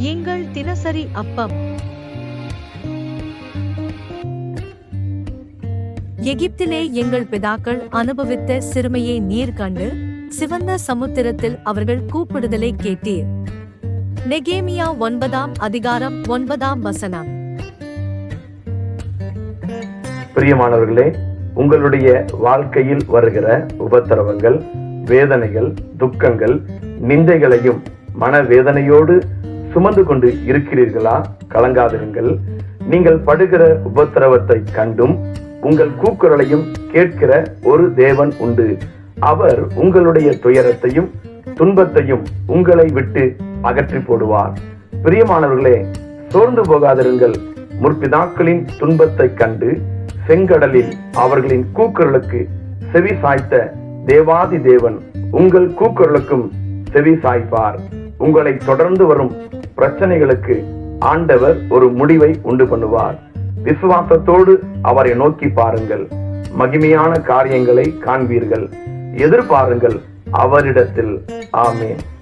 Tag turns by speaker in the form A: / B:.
A: எங்கள் தினசரி அப்பம். எகிப்திலே எங்கள் பிதாக்கள் அனுபவித்த சிறுமையை நீர் கண்டு சிவந்த சமுத்திரத்தில் அவர்கள் கூப்பிடுதலை கேட்டீர். நெகேமியா ஒன்பதாம் அதிகாரம் ஒன்பதாம் வசனம்.
B: பிரியமானவர்களே உங்களுடைய வாழ்க்கையில் வருகிற உபத்திரவங்கள் வேதனைகள் துக்கங்கள் நிந்தைகளையும் மனவேதனையோடு சுமந்து கொண்டு இருக்கிறீர்களா? கலங்காதிருங்கள். நீங்கள் படுகிற உபத்திரவத்தை கண்டும் உங்கள் கூக்குரலையும் கேட்கிற ஒரு தேவன் உண்டு. அவர் உங்களுடைய துயரத்தையும் துன்பத்தையும் உங்களை விட்டு அகற்றி போடுவார். பிரியமானவர்களே சோர்ந்து போகாதிருங்கள். முற்பிதாக்களின் துன்பத்தை கண்டு செங்கடலில் அவர்களின் கூக்குரலுக்கு செவி சாய்த்த தேவாதி தேவன் உங்கள் கூக்குரலுக்கும் செவி சாய்ப்பார். உங்களை தொடர்ந்து வரும் பிரச்சனைகளுக்கு ஆண்டவர் ஒரு முடிவை உண்டு பண்ணுவார். விசுவாசத்தோடு அவரை நோக்கி பாருங்கள். மகிமையான காரியங்களை காண்பீர்கள். எதிர்பாருங்கள் அவரிடத்தில். ஆமேன்.